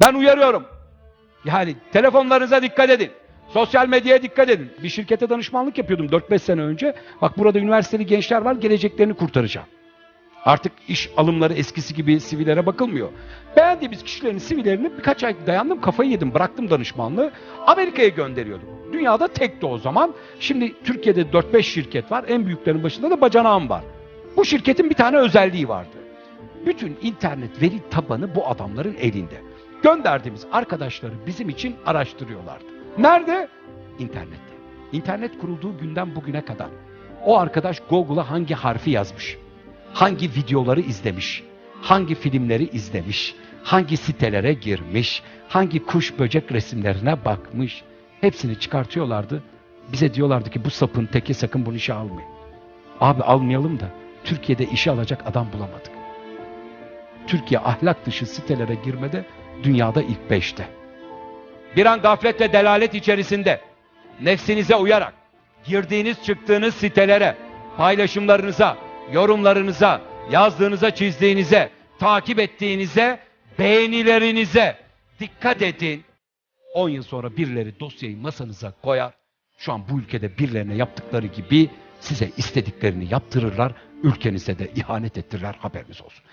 Ben uyarıyorum. Yani telefonlarınıza dikkat edin. Sosyal medyaya dikkat edin. Bir şirkete danışmanlık yapıyordum 4-5 sene önce. Bak burada üniversiteli gençler var geleceklerini kurtaracağım. Artık iş alımları eskisi gibi sivillere bakılmıyor. Beğendiğimiz kişilerin sivillerini birkaç ay dayandım kafayı yedim bıraktım danışmanlığı. Amerika'ya gönderiyordum. Dünyada tekti o zaman. Şimdi Türkiye'de 4-5 şirket var. En büyüklerin başında da bacanağım var. Bu şirketin bir tane özelliği vardı. Bütün internet veri tabanı bu adamların elinde. Gönderdiğimiz arkadaşları bizim için araştırıyorlardı. Nerede? İnternette. İnternet kurulduğu günden bugüne kadar. O arkadaş Google'a hangi harfi yazmış? Hangi videoları izlemiş? Hangi filmleri izlemiş? Hangi sitelere girmiş? Hangi kuş böcek resimlerine bakmış? Hepsini çıkartıyorlardı. Bize diyorlardı ki bu sapın teki sakın bunu işe almayın. Abi almayalım da Türkiye'de işe alacak adam bulamadık. Türkiye ahlak dışı sitelere girmede dünyada ilk beşte. Bir an gaflet delalet içerisinde nefsinize uyarak girdiğiniz çıktığınız sitelere, paylaşımlarınıza, yorumlarınıza, yazdığınıza, çizdiğinize, takip ettiğinize, beğenilerinize dikkat edin. 10 yıl sonra birileri dosyayı masanıza koyar. Şu an bu ülkede birilerine yaptıkları gibi size istediklerini yaptırırlar. Ülkenize de ihanet ettirirler haberiniz olsun.